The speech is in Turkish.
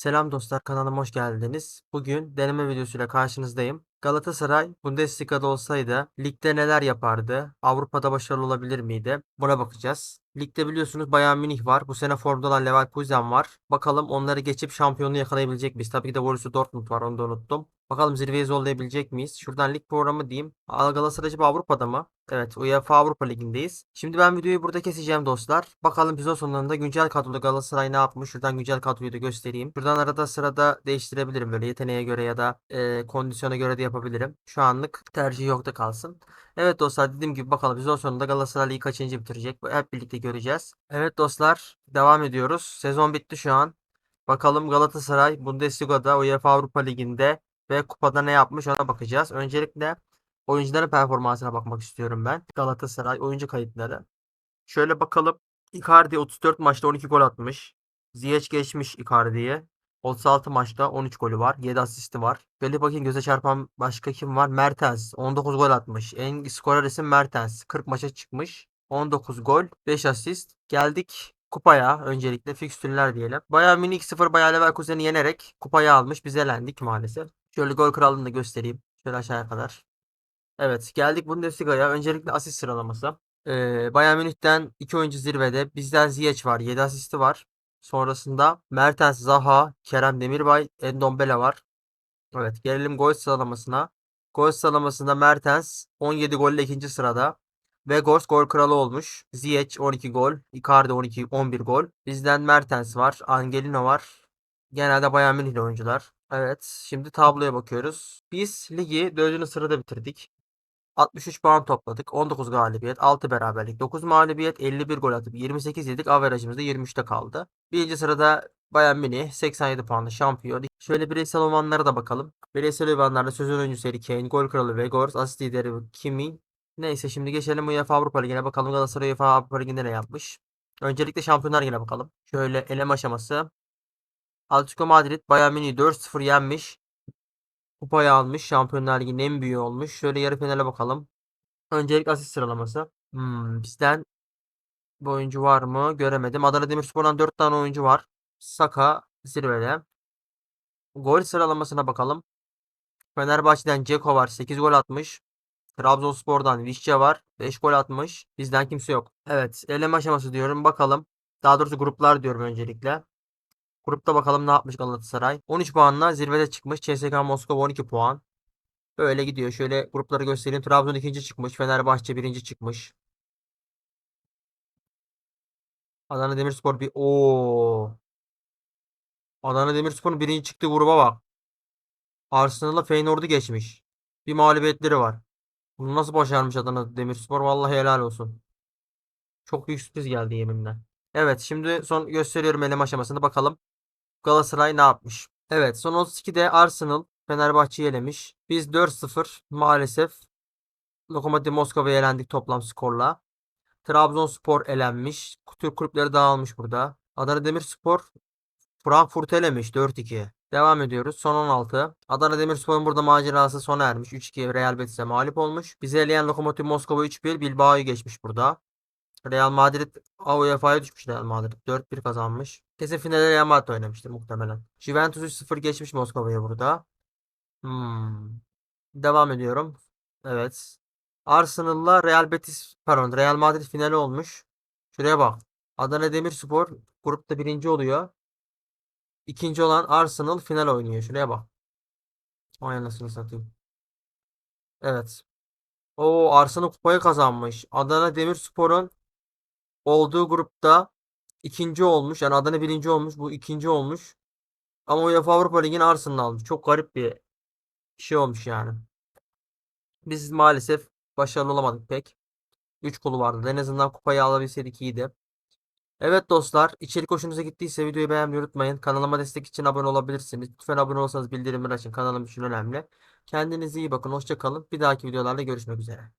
Selam dostlar kanalıma hoş geldiniz. Bugün deneme videosuyla karşınızdayım. Galatasaray Bundesliga'da olsaydı ligde neler yapardı? Avrupa'da başarılı olabilir miydi? Buna bakacağız. Ligde biliyorsunuz Bayern Münih var. Bu sene formda olan Leverkusen var. Bakalım onları geçip şampiyonluğu yakalayabilecek miyiz? Tabii ki de Borussia Dortmund var onu da unuttum. Bakalım zirveyi zorlayabilecek miyiz? Şuradan lig programı diyeyim. Galatasaray acaba Avrupa'da mı? Evet UEFA Avrupa Ligi'ndeyiz. Şimdi ben videoyu burada keseceğim dostlar. Bakalım sezon sonlarında güncel kadroda Galatasaray ne yapmış? Şuradan güncel kadroyu da göstereyim. Şuradan arada sırada değiştirebilirim böyle yeteneğe göre ya da e, kondisyona göre de yapabilirim. Şu anlık tercih yok da kalsın. Evet dostlar dediğim gibi bakalım sezon sonunda Galatasaray Ligi kaçıncı bitirecek? Hep birlikte göreceğiz. Evet dostlar devam ediyoruz. Sezon bitti şu an. Bakalım Galatasaray Bundesliga'da UEFA Avrupa Ligi'nde ve kupada ne yapmış ona bakacağız. Öncelikle oyuncuların performansına bakmak istiyorum ben. Galatasaray oyuncu kayıtları. Şöyle bakalım. Icardi 34 maçta 12 gol atmış. Ziyech geçmiş Icardi'yi. 36 maçta 13 golü var. 7 asisti var. Şöyle bakayım göze çarpan başka kim var? Mertens 19 gol atmış. En skorer isim Mertens. 40 maça çıkmış. 19 gol, 5 asist. Geldik kupaya öncelikle fikstürler diyelim. Bayern Münih 2-0 Bayer Leverkusen'i yenerek kupayı almış. Biz elendik maalesef. Şöyle gol krallığını da göstereyim. Şöyle aşağıya kadar. Evet geldik Bundesliga'ya. Öncelikle asist sıralaması. Ee, Bayern Münih'ten 2 oyuncu zirvede. Bizden Ziyech var. 7 asisti var. Sonrasında Mertens, Zaha, Kerem Demirbay, Endombele var. Evet gelelim gol sıralamasına. Gol sıralamasında Mertens 17 golle ikinci sırada. Vegors gol kralı olmuş. Ziyech 12 gol. Icardi 12 11 gol. Bizden Mertens var. Angelino var. Genelde Bayern Münihli oyuncular. Evet şimdi tabloya bakıyoruz. Biz ligi 4. sırada bitirdik. 63 puan topladık. 19 galibiyet, 6 beraberlik, 9 mağlubiyet, 51 gol atıp 28 yedik. Averajımız da 23'te kaldı. Birinci sırada Bayern Münih 87 puanlı şampiyon. Şöyle bireysel ünvanlara da bakalım. Bireysel ünvanlarda sezon oyuncusu Harry Kane, gol kralı Vegors, asist lideri Kimi. Neyse şimdi geçelim UEFA Avrupa Ligi'ne bakalım Galatasaray UEFA Avrupa Ligi'nde ne yapmış. Öncelikle Şampiyonlar Ligi'ne bakalım. Şöyle eleme aşaması. Atletico Madrid Bayern Münih'i 4-0 yenmiş. Kupayı almış. Şampiyonlar Ligi'nin en büyüğü olmuş. Şöyle yarı finale bakalım. Öncelikle asist sıralaması. Hmm, bizden bu oyuncu var mı? Göremedim. Adana Demirspor'dan 4 tane oyuncu var. Saka zirvede. Gol sıralamasına bakalım. Fenerbahçe'den Ceko var. 8 gol atmış. Trabzonspor'dan Vişça var. 5 gol atmış. Bizden kimse yok. Evet. Eleme aşaması diyorum. Bakalım. Daha doğrusu gruplar diyorum öncelikle. Grupta bakalım ne yapmış Galatasaray. 13 puanla zirvede çıkmış. CSKA Moskova 12 puan. Böyle gidiyor. Şöyle grupları göstereyim. Trabzon ikinci çıkmış. Fenerbahçe birinci çıkmış. Adana Demirspor bir o Adana Demirspor'un birinci çıktığı gruba bak. Arsenal'la Feyenoord'u geçmiş. Bir mağlubiyetleri var. Bunu nasıl başarmış Adana Demirspor? Vallahi helal olsun. Çok büyük sürpriz geldi yeminle. Evet şimdi son gösteriyorum eleme aşamasını bakalım. Galatasaray ne yapmış? Evet son 32'de Arsenal Fenerbahçe'yi elemiş. Biz 4-0 maalesef Lokomotiv Moskova'ya elendik toplam skorla. Trabzonspor elenmiş. Türk kulüpleri dağılmış burada. Adana Demirspor Frankfurt elemiş 4-2. Devam ediyoruz. Son 16. Adana Demirspor'un burada macerası sona ermiş. 3-2 Real Betis'e mağlup olmuş. Bizi eleyen Lokomotiv Moskova 3-1 Bilbao'yu geçmiş burada. Real Madrid UEFA'ya düşmüş Real Madrid. 4-1 kazanmış. Kesin finalde Real Madrid oynamıştır muhtemelen. Juventus 3-0 geçmiş Moskova'ya burada. Hmm. Devam ediyorum. Evet. Arsenal'la Real Betis pardon Real Madrid finali olmuş. Şuraya bak. Adana Demirspor grupta birinci oluyor. İkinci olan Arsenal final oynuyor. Şuraya bak. Ay anasını satayım. Evet. O Arsenal kupayı kazanmış. Adana Demirspor'un olduğu grupta ikinci olmuş. Yani Adana birinci olmuş. Bu ikinci olmuş. Ama UEFA Avrupa Ligi'ni Arsenal almış. Çok garip bir şey olmuş yani. Biz maalesef başarılı olamadık pek. 3 kolu vardı. En azından kupayı alabilseydik iyiydi. Evet dostlar, içerik hoşunuza gittiyse videoyu beğenmeyi unutmayın. Kanalıma destek için abone olabilirsiniz. Lütfen abone olsanız bildirimleri açın. Kanalım için önemli. Kendinize iyi bakın. Hoşça kalın. Bir dahaki videolarda görüşmek üzere.